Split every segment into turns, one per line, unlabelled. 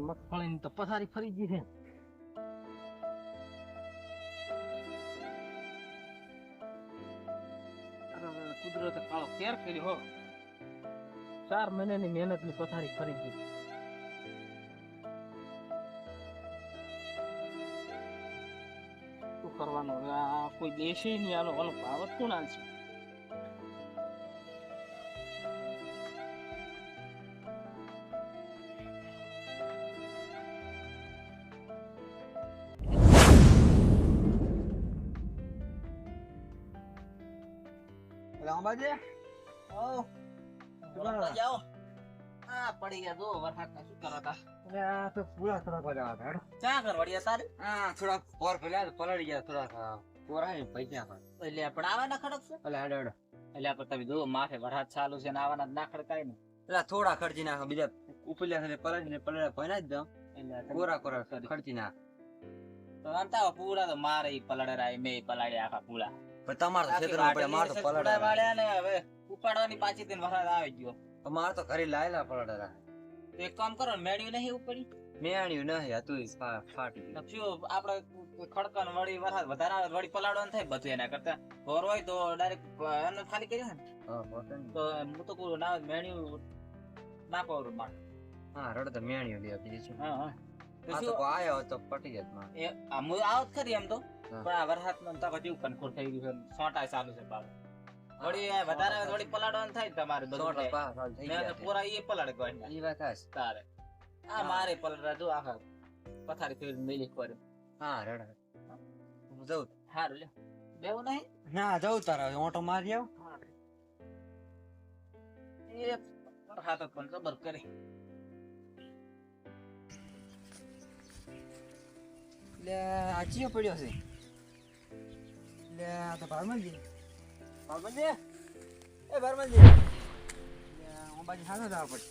મગફળીની તો પથારી ફરી ગઈ છે. ચાર મહિનાની મહેનતની પથારી ફરી ગઈ. શું કરવાનું? આ કોઈ દેશે નહીં આનો આનો ભાવ જ કોણ આલશે
એટલે ઓ
જાઓ આ પડી ગયા જો વરસાદના શું કરો તા
આ તો પૂરા થોડા બધા હતા
ચા કરવડિયા તારે?
આ થોડા પોર ફેલ્યા પલળી ગયા થોડા પોરા પૈસા પર
એટલે પણ આવા ના ખડક છે?
એટલે હેડો હેડો.
એટલે આપણે તમે જો માથે વરસાદ ચાલુ છે ને આવાના જ ના ખડકાય ને.
એટલે થોડા ખર્ચી નાખો બીજા ઉપલ્યા છે પલળી ને પલળ્યા ભણ્યા જ દઉં
એટલે
કોરા કોરા ખર્ચી નાખ.
તો અંતા પૂરા તો મારે ઈ રાય મેં પલાડ્યા આખા પૂરા.
તમારે ખેતરમાં પડે માર તો પલળે
વાળ્યા ને હવે ઉપાડવાની પાછી દિન વરસાદ આવી ગયો.
માર તો ઘરે લાયેલા પલળે.
તો એક કામ કરો ને મેળ્યું નહીં ઉપડી?
મેળ્યું નહીં હતું ફાટી
શું આપણે ખડકન વળી વરસાદ વધારે આવે વળી પલાડો થાય બધું એના કરતા. ઘર હોય તો ડાયરેક્ટ એને ખાલી કરી ને.
હા,
તો હું તો પૂરું ના મેળ્યું નાખો માર.
હા રડ તો મેણ્યું લે બીજું
હા હા. તો
આ તો આયો તો પટી
જાતમાં આમ આવત ખરી એમ તો. પણ આ વરસાદ નો તો હજુ કનખોર થઈ ગયું છે. સોટા ચાલુ છે બાપ થોડી વધારે થોડી પલાડવાનું થાય તમારે બધું મેં તો પૂરા એ પલાડ
ગયો એ વાત.
તારે. આ. મારે પલરા જો આખા પથારી ફેર મેલી કરે
હા રડ હું જાઉં?
હારું લે બેવું નહીં?
ના જાઉં તારા. ઓટો મારી આવ.
એ હાથ પણ કરે.
લે પડ્યો છે. લે આ તો ભારમનજી ભારમનજી એ ભારમનજી હું બાજુ હાથો જવા પડે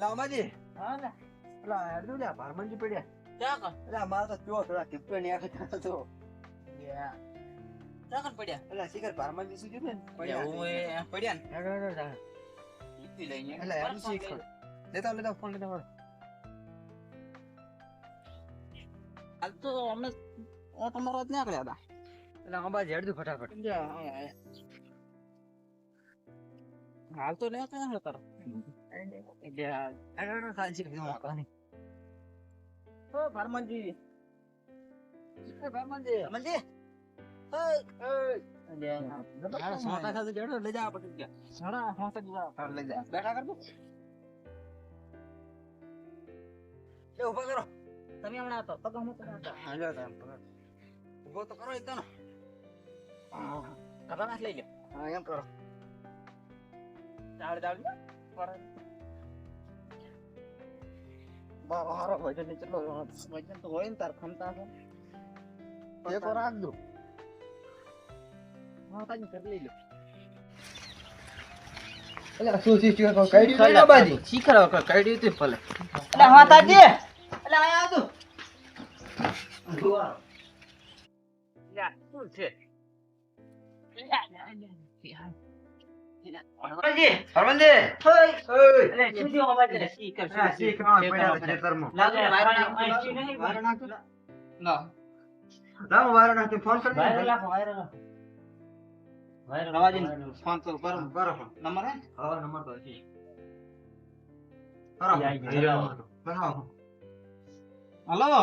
લા અંબાજી.
હા ને
પેલા હેડું લે ભારમનજી પડ્યા.
ક્યાં કર
એટલે મારો તો ચો થોડા ટીપે ની આખે થતો તો.
ક્યાં પડ્યા?
એટલે શિખર ભારમનજી શું કીધું ને? પડ્યા
પડ્યા ને? લીધી લઈને
એટલે હેડું શીખ લેતા લેતા ફોન લેતા
હાલ તો અમે હું મારવા જ નીકળ્યા હતા
એટલે અંબાજી હેડું ફટાફટ
હાલ તો નહીં ને તારો
એટલે હેડો કીધું વાંકવાની.
ઓ
સોટા સાથે જડો લઈ જા ત્યાં.
સાડા
હાલો, લઈ જા
બેઠા કરજો
એ કરો
તમે હમણાં તો પગ હમણાં તો
હા, લ્યો તાર પકડ. ઊભો તો કરો એકદમ.
કપડા નાખ લઈ લો
હા, એમ કરો
ચાડ ચાડ
બારો હારો વજનની ચેટલો
વજન તો હોય ને તાર ખમતા છે
એક વાર રાખ દો
હા તાજી કરી લઈ લો
એટલે શું શીખ્યું કહું, કઈ દીધું ને બાજી?
શીખર કઈ દીધું ભલે
એટલે હા તાજી એટલે આયા તું
શું છે.
ફોન
તો નંબર હે?
હા, નંબર તો છે. બતાવો.
હલો.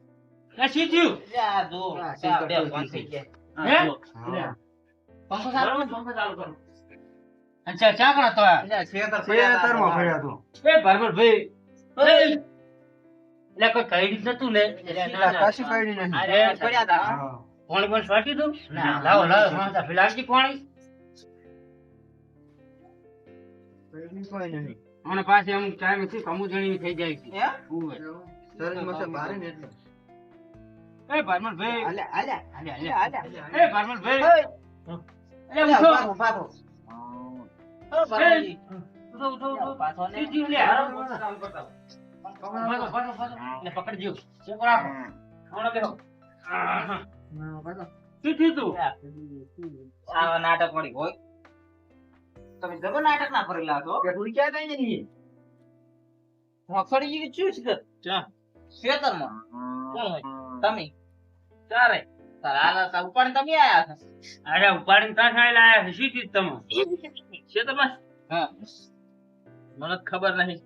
કશી
હા
થયું?
લે આ જો
હા,
બે
તો
ફોન થઈ ગયા
હે?
હા.
હા.
પંખો ચાલુ
પંખો ચાલુ કરો. અચ્છા, ચા કણા તો આ?
લે ખેતર
ખેતરમાં પડ્યા તું.
એ બરાબર ભાઈ એટલે કોઈ કઈ નતું લે
કશું નહીં.
અરે,
પડ્યા હતા હા?
હા.
પાણી પણ છાંટી દઉં
ના.
લાવો લાવો માથા ફેલાવજી પાણી
કોઈ નહીં
અને પાછી અમુક ટાઈમ શું સમુદ્રની થઈ જાય છે
હે?
શરીરમાં છે ભારે ને એટલે
એ ઉઠો.
ઓ.
ઉઠો ઉઠો ઉઠો.
પાછો ને.
લે. પકડજો. બેહો.
હા,
શું થયું તું
નાટક પડી હોય. તમે જગો નાટક ના કરેલા છો
પેટું ક્યાં થાય ને ઈ?
મગફળી જેવી ચૂસ કર
ચા.
કોણ હોય. તમે?
ચારે.
તાર હાલ ઉપાડીને તમે આયા છો?
અરે ઉપાડીને કાં ખાઈ લાયા છે? શું થયું તમે ખેતરમાં
હા.
મને ખબર નહીં.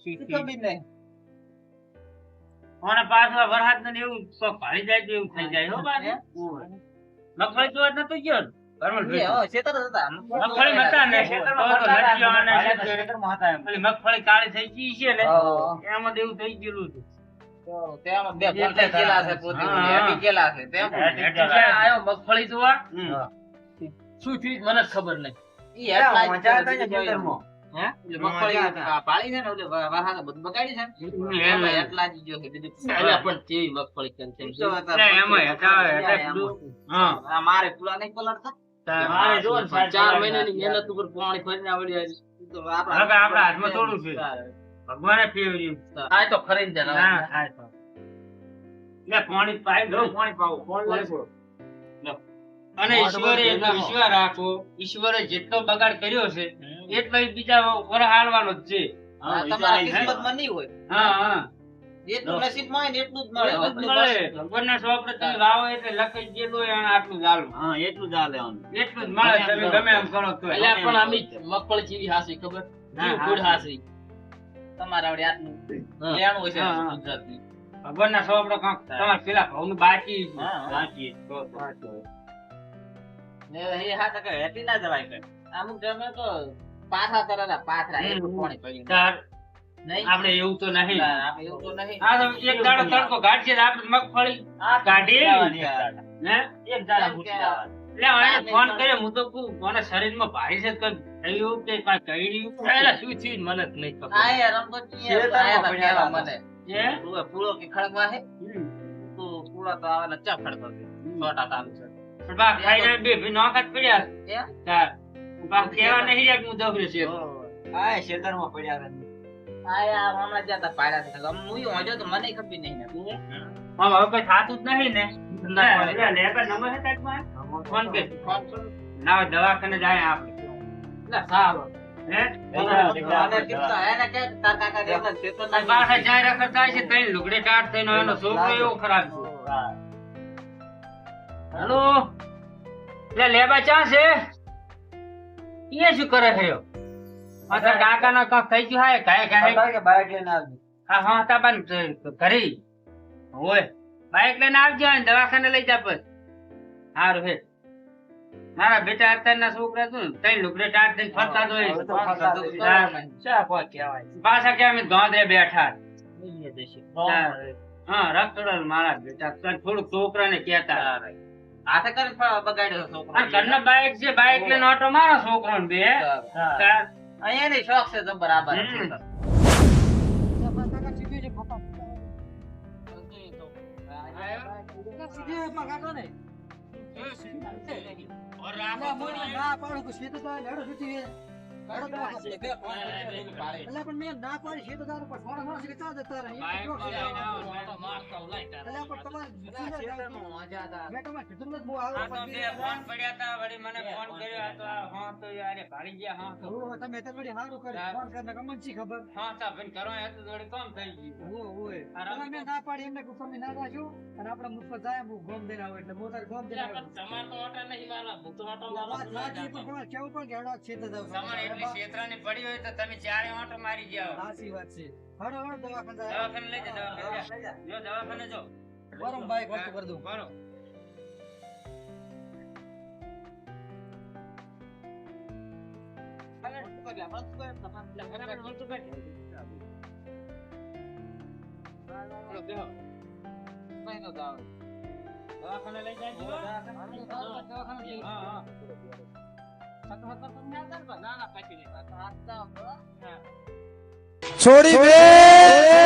શું
શું ખબર નહીં.
અને પાછળ વરસાદ ને એવું પાડી જાય એવું થઈ જાય હો. મગફળી જોવા જ નતો ગયો. મગફળી મગફળી કાળી થઈ ગઈ છે ને. એમાં એવું થઈ ગયેલું હતું.
મગફળી જોવા. શું થયું મને ખબર નહીં.
મજા હતા ને
મારે પુલા નહીં
ચાર મહેનત ઉપર પાણી ફરીને આવડી
આપણા હાથમાં થોડું છે. ભગવાને ફેવર્યું
આ તો ખરી જ
ના થાય તો. લે પાણી પાઈ દો પાણી પાવો. અને ઈશ્વરે એટલો વિશ્વાસ રાખો. ઈશ્વરે જેટલો બગાડ કર્યો છે એટલો બીજા વર હાલવાનો જ છે.
તમારા કિસ્મતમાં નહીં હોય.
હા હા.
જેટલું નસીબમાં હોય એટલું જ મળે.
એટલું. ભગવાનના સ્વપ્ન તમે એટલે આટલું જ.
હા એટલું જ આમ.
એટલું જ મળે તમે ગમે એમ કરો.
અલ્યા પણ આમી મગફળી જેવી હાસી ખબર? ગુડ હાસી.
તમારા વડે આટલું લેણું હોય છે. ગુજરાતની.
ભગવાનના સ્વપ્ન કાંક તમારે પેલા ઘઉંનું બાકી છે.
હા, હા.
બાકી છે. તો- તો.
ને એ હા તો કે ના જવાય કે. અમુક જમે તો પાથરા કરેલા પાથરા
હમ.
પાણી પડ્યું.
તાર આપણે એવું તો નહીં
આપણે એવું તો નહીં.
એક દાડો તડકો આપણે મગફળી
આ જવાની એક દાડો.
દેવાનું. એટલે ફોન કર્યો હું તો કહું મને શરીરમાં ભારી છે કંઈક થયું કે કાંઈ કર્યું
પહેલા શું થયું મને જ નહીં ખબર
આ યાર કહેવા
હતા.
મને.
જે
પૂરો પૂરો કે ખડકવા હે તો પૂરો તો આવેલા ચા ખડકવા દે છોટા તાલ છે.
પણ બા ખાઈને બે ભી નોકટ પડ્યા છે.
એ?
બા કેવા નહીં રે હું દફરે છે
હા ખેતરમાં પડ્યા રે
આયા યાર હમણાં જ્યાં તા પાડ્યા છે. ગમ હું હોજો તો મને ખબર નહીં ને. હા
હે? હવે કઈ થાતું જ નહીં ને ના, લે, લે, બે નંબર છે તારી પાસે? ફોન કર.
ફોન
ના દવાખાને જાય આપણે
લે, સારું.
હે?
એને કે તાર કાકા જેટલા જ છે તો
તારી પાસે જાય રખડ થાય છે તઈ લુગડે ટાટ થઈને એનો છોકરો એવો ખરાબ છે. હેલો? લે લેબા ચા છે? એ શું કરે છે? આ તાર કાકા નો કાંક થઈ ગયું હાય કાય
કાય કે બાઈક લઈને આવજો.
હા હા તાબાન ઘરે. હોય. બાઈક લઈને આવજો દવાખાને લઈ જા પછી સારું હે મારા બેટા અત્યારના છોકરા તું ત્રણ લુગડે ટાટ થઈ ફરતા જ હોય
હવે તો ફરતા જ હોય.
હા.
ચા કોઈ કહેવાય
પાછા કે અમે ગોંદરે બેઠા. હા રખડલ મારા બેટા થોડુંક છોકરાને કહેતા
હાથે કરીને બગાડ્યો છોકરો.
ઘરના બાઈક છે બાઈક લઈને ઓટો મારો છોકરો બે તાર.
અહીંયા ની શોખ છે તો બરાબર. છે.
ના પાડું કે શેતો તો લેડો સુધી લેડો તો એટલે પણ મેં ના પાડી શેતો તારો પર ફોન મારશે કે જતા રહે
બાઈક
એટલે
લઈને આવો,
તો મારતા હોય લાય તારા.
પણ તમારે
આ ખેતરમાં મજા હતા.
મેં તમારે કીધું નથી બહુ આવો
આ તો બે ફોન પડ્યા તા વળી મને ફોન કર્યો આ હા તો યાર એ ગયા હા તો.
તમે તો વળી હારું કર્યું. ફોન કરીને ગમન શી ખબર?
હા તા ભાઈ કરવા તો વળી કામ થઈ ગયું.
ઓહો, ઓહો. તમે મેં ના પાડી એમને તમે ના જાશો અને આપણે મુફત જાય હું ગોમ આવું એટલે હું ગોમ
પણ તમારે તો ઓટા નહીં ઓટો
કેવું પણ આ
તમારે એટલી ક્ષેત્રની પડી હોય તો તમે ચારે ઓટો મારી જાઓ.
સાચી વાત છે. હડો હડો દવાખાને જાય.
દવાખાને લઈ જા દવાખાને જા. જો દવાખાને જો.
બરમ બાઈક વસ્તુ કરી દઉં.
બરો દવાખાને લઈ જાય
દવાખાને લઈ
હા.
છોડી બે